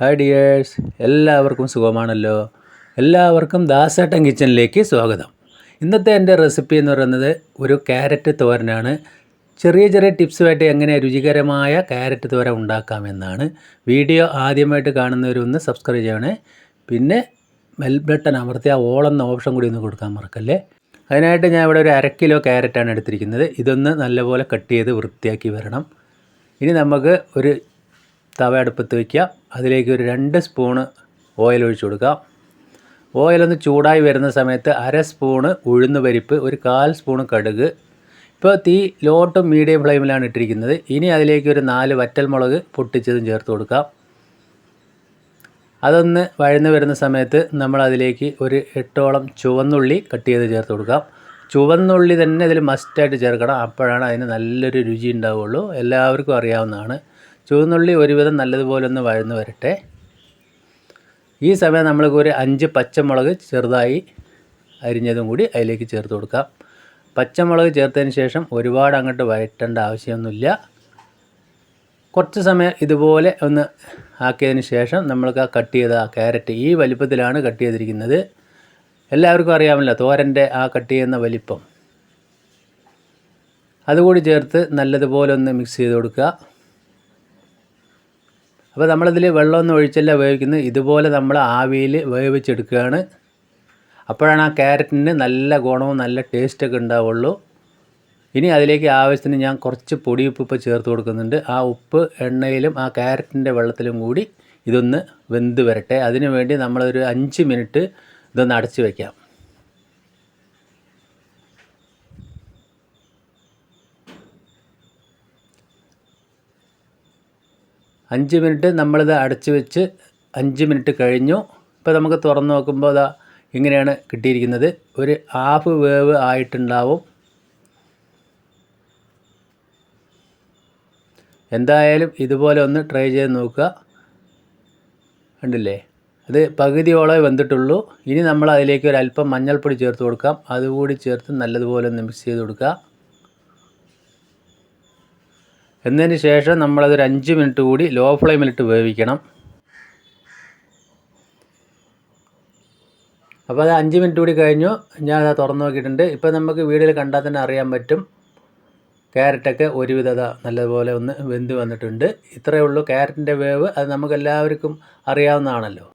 Hi dears എല്ലാവർക്കും സുഖമാണല്ലോ. എല്ലാവർക്കും ദാസേട്ടൻ കിച്ചണിലേക്ക് സ്വാഗതം. ഇന്നത്തെ എന്റെ റെസിപ്പി എന്ന് പറയുന്നത് ഒരു ക്യാരറ്റ് തോരനാണ്. ചെറിയ ചെറിയ ടിപ്സുമായിട്ട് എങ്ങനെ രുചികരമായ ക്യാരറ്റ് തോരൻ ഉണ്ടാക്കാമെന്നാണ് വീഡിയോ ആദ്യമായിട്ട് കാണുന്നവരൊന്ന് സബ്സ്ക്രൈബ് ചെയ്യണേ. പിന്നെ ബെൽ ബട്ടൺ അമർത്തി ഓൾ എന്ന ഓപ്ഷൻ കൂടി ഒന്ന് കൊടുക്കാൻ മറക്കല്ലേ? അതിനായിട്ട് ഞാൻ ഇവിടെ ഒരു അര കിലോ ക്യാരറ്റാണ് എടുത്തിരിക്കുന്നത്. ഇതൊന്ന് നല്ലപോലെ കട്ട് ചെയ്ത് വൃത്തിയാക്കി വരണം. ഇനി നമുക്ക് ഒരു തവ അടുപ്പത്ത് വയ്ക്കാം അതിലേക്ക് ഒരു രണ്ട് സ്പൂണ് ഓയിൽ ഒഴിച്ചു കൊടുക്കാം ഓയിലൊന്ന് ചൂടായി വരുന്ന സമയത്ത് അര സ്പൂണ് ഉഴുന്ന് പരിപ്പ് ഒരു കാൽ സ്പൂണ് കടുക്. ഇപ്പോൾ തീ ലോ ടു മീഡിയം ഫ്ലെയിമിലാണ് ഇട്ടിരിക്കുന്നത്. ഇനി അതിലേക്ക് ഒരു നാല് വറ്റൽമുളക് പൊട്ടിച്ചതും ചേർത്ത് കൊടുക്കാം. അതൊന്ന് വഴന്ന് വരുന്ന സമയത്ത് നമ്മൾ അതിലേക്ക് ഒരു എട്ടോളം ചുവന്നുള്ളി കട്ട് ചെയ്ത് ചേർത്ത് കൊടുക്കാം. ചുവന്നുള്ളി തന്നെ ഇതിൽ മസ്റ്റായിട്ട് ചേർക്കണം. അപ്പോഴാണ് അതിന് നല്ലൊരു രുചി ഉണ്ടാവുള്ളൂ. എല്ലാവർക്കും അറിയാവുന്നതാണ്. ചുവന്നുള്ളി ഒരുവിധം നല്ലതുപോലെ ഒന്ന് വഴന്ന് വരട്ടെ. ഈ സമയം നമ്മൾക്ക് ഒരു അഞ്ച് പച്ചമുളക് ചെറുതായി അരിഞ്ഞതും കൂടി അതിലേക്ക് ചേർത്ത് കൊടുക്കാം. പച്ചമുളക് ചേർത്തതിന് ശേഷം ഒരുപാട് അങ്ങോട്ട് വഴറ്റേണ്ട ആവശ്യമൊന്നുമില്ല. കുറച്ച് സമയം ഇതുപോലെ ഒന്ന് ആക്കിയതിന് ശേഷം നമ്മൾക്ക് ആ കട്ട് ചെയ്ത ആ ക്യാരറ്റ് ഈ വലിപ്പത്തിലാണ് കട്ട് ചെയ്തിരിക്കുന്നത്. എല്ലാവർക്കും അറിയാമല്ലോ തോരന്റെ ആ കട്ട് ചെയ്യുന്ന വലിപ്പം. അതുകൂടി ചേർത്ത് നല്ലതുപോലെ ഒന്ന് മിക്സ് ചെയ്ത് കൊടുക്കുക. അപ്പോൾ നമ്മളിതിൽ വെള്ളമൊന്നും ഒഴിച്ചല്ല വേവിക്കുന്നത് ഇതുപോലെ നമ്മൾ ആവിയിൽ വേവിച്ചെടുക്കുകയാണ്. അപ്പോഴാണ് ആ ക്യാരറ്റിന് നല്ല ഗുണവും നല്ല ടേസ്റ്റൊക്കെ ഉണ്ടാവുള്ളൂ. ഇനി അതിലേക്ക് ആവശ്യത്തിന് ഞാൻ കുറച്ച് പൊടിയുപ്പ് ഇപ്പോൾ ചേർത്ത് കൊടുക്കുന്നുണ്ട്. ആ ഉപ്പ് എണ്ണയിലും ആ ക്യാരറ്റിന്റെ വെള്ളത്തിലും കൂടി ഇതൊന്ന് വെന്ത് വരട്ടെ. അതിനു വേണ്ടി നമ്മളൊരു അഞ്ച് മിനിറ്റ് ഇതൊന്ന് അടച്ച് വയ്ക്കാം അഞ്ച് മിനിറ്റ് നമ്മളിത് അടച്ചു വെച്ച് അഞ്ച് മിനിറ്റ് കഴിഞ്ഞു. ഇപ്പോൾ നമുക്ക് തുറന്ന് നോക്കുമ്പോൾ അതാ ഇങ്ങനെയാണ് കിട്ടിയിരിക്കുന്നത്. ഒരു ഹാഫ് വേവ് ആയിട്ടുണ്ടാവും. എന്തായാലും ഇതുപോലെ ഒന്ന് ട്രൈ ചെയ്ത് നോക്കുക. കണ്ടില്ലേ? അത് പകുതിയോളമേ വെന്തിട്ടുള്ളൂ. ഇനി നമ്മൾ അതിലേക്ക് ഒരു അല്പം മഞ്ഞൾപ്പൊടി ചേർത്ത് കൊടുക്കാം. അതുകൂടി ചേർത്ത് നല്ലതുപോലെ ഒന്ന് മിക്സ് ചെയ്ത് കൊടുക്കുക. എന്നതിന് ശേഷം നമ്മളതൊരു അഞ്ച് മിനിറ്റ് കൂടി ലോ ഫ്ലെയിമിലിട്ട് വേവിക്കണം. അപ്പോൾ അത് അഞ്ച് മിനിറ്റ് കൂടി കഴിഞ്ഞു. ഞാൻ അത് തുറന്ന് നോക്കിയിട്ടുണ്ട്. ഇപ്പോൾ നമുക്ക് വീഡിയോയിൽ കണ്ടാൽ തന്നെ അറിയാൻ പറ്റും. ക്യാരറ്റൊക്കെ ഒരുവിധത നല്ലതുപോലെ ഒന്ന് വെന്ത് വന്നിട്ടുണ്ട്. ഇത്രയേ ഉള്ളൂ ക്യാരറ്റിന്റെ വേവ്. അത് നമുക്ക് എല്ലാവർക്കും അറിയാവുന്നതാണല്ലോ.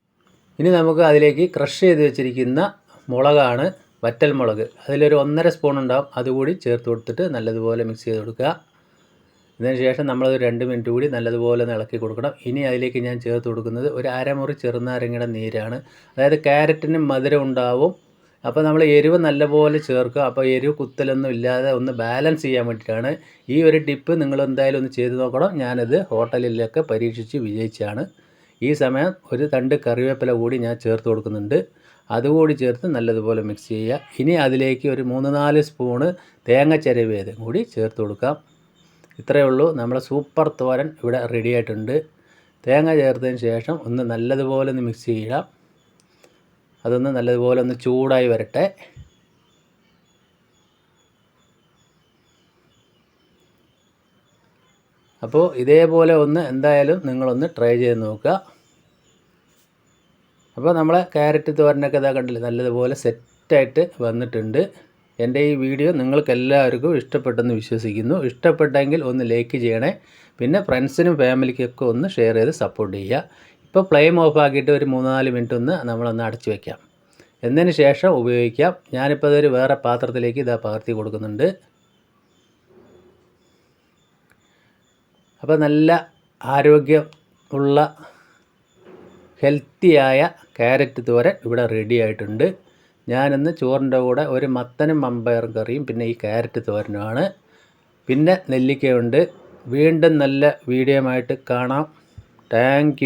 ഇനി നമുക്ക് അതിലേക്ക് ക്രഷ് ചെയ്ത് വെച്ചിരിക്കുന്ന മുളകാണ്. വറ്റൽ മുളക് അതിലൊരു ഒന്നര സ്പൂൺ ഉണ്ടാവും. അതുകൂടി ചേർത്ത് കൊടുത്തിട്ട് നല്ലതുപോലെ മിക്സ് ചെയ്ത് കൊടുക്കുക. ഇതിന് ശേഷം നമ്മളത് രണ്ട് മിനിറ്റ് കൂടി നല്ലതുപോലെ ഇളക്കി കൊടുക്കണം. ഇനി അതിലേക്ക് ഞാൻ ചേർത്ത് കൊടുക്കുന്നത് ഒരു അരമുറി ചെറുനാരങ്ങയുടെ നീരാണ്. അതായത് ക്യാരറ്റിന് മധുരം ഉണ്ടാവും. അപ്പോൾ നമ്മൾ എരിവ് നല്ലപോലെ ചേർക്കുക. അപ്പോൾ എരിവ് കുത്തലൊന്നും ഇല്ലാതെ ഒന്ന് ബാലൻസ് ചെയ്യാൻ വേണ്ടിയിട്ടാണ് ഈ ഒരു ടിപ്പ് നിങ്ങൾ എന്തായാലും ഒന്ന് ചെയ്ത് നോക്കണം. ഞാനത് ഹോട്ടലിലൊക്കെ പരീക്ഷിച്ച് വിജയിച്ചാണ്. ഈ സമയം ഒരു തണ്ട് കറിവേപ്പില കൂടി ഞാൻ ചേർത്ത് കൊടുക്കുന്നുണ്ട്. അതുകൂടി ചേർത്ത് നല്ലതുപോലെ മിക്സ് ചെയ്യുക. ഇനി അതിലേക്ക് ഒരു മൂന്ന് നാല് സ്പൂണ് തേങ്ങ ചിരവിയത് കൂടി ചേർത്ത് കൊടുക്കാം. ഇത്രയേ ഉള്ളൂ. നമ്മുടെ സൂപ്പർ തോരൻ ഇവിടെ റെഡി ആയിട്ടുണ്ട്. തേങ്ങ ചേർത്തതിന് ശേഷം ഒന്ന് നല്ലതുപോലെ ഒന്ന് മിക്സ് ചെയ്യുക അതൊന്ന് നല്ലതുപോലെ ഒന്ന് ചൂടായി വരട്ടെ. അപ്പോൾ ഇതേപോലെ ഒന്ന് എന്തായാലും നിങ്ങളൊന്ന് ട്രൈ ചെയ്ത് നോക്കുക. അപ്പോൾ നമ്മളെ ക്യാരറ്റ് തോരനൊക്കെ ഇതാ കണ്ടില്ലേ? നല്ലതുപോലെ സെറ്റായിട്ട് വന്നിട്ടുണ്ട്. എന്റെ ഈ വീഡിയോ നിങ്ങൾക്കെല്ലാവർക്കും ഇഷ്ടപ്പെട്ടെന്ന് വിശ്വസിക്കുന്നു. ഇഷ്ടപ്പെട്ടെങ്കിൽ ഒന്ന് ലൈക്ക് ചെയ്യണേ. പിന്നെ ഫ്രണ്ട്സിനും ഫാമിലിക്കൊക്കെ ഒന്ന് ഷെയർ ചെയ്ത് സപ്പോർട്ട് ചെയ്യുക. ഇപ്പോൾ ഫ്ലെയിം ഓഫ് ആക്കിയിട്ട് ഒരു മൂന്നാൽ മിനിറ്റ് ഒന്ന് നമ്മളൊന്ന് അടച്ചു വയ്ക്കാം എന്നതിന് ശേഷം ഉപയോഗിക്കാം. ഞാനിപ്പോൾ അതൊരു വേറെ പാത്രത്തിലേക്ക് ഇതാ പകർത്തി കൊടുക്കുന്നുണ്ട്. അപ്പോൾ നല്ല ആരോഗ്യം ഉള്ള ഹെൽത്തിയായ ക്യാരറ്റ് തോരൻ ഇവിടെ റെഡി ആയിട്ടുണ്ട്. ഞാനിന്ന് ചോറിന്റെ കൂടെ ഒരു മത്തനും മമ്പയർ കറിയും പിന്നെ ഈ ക്യാരറ്റ് തോരനുമാണ്. പിന്നെ നെല്ലിക്കയുണ്ട്. വീണ്ടും നല്ല വീഡിയോ ആയിട്ട് കാണാം. താങ്ക്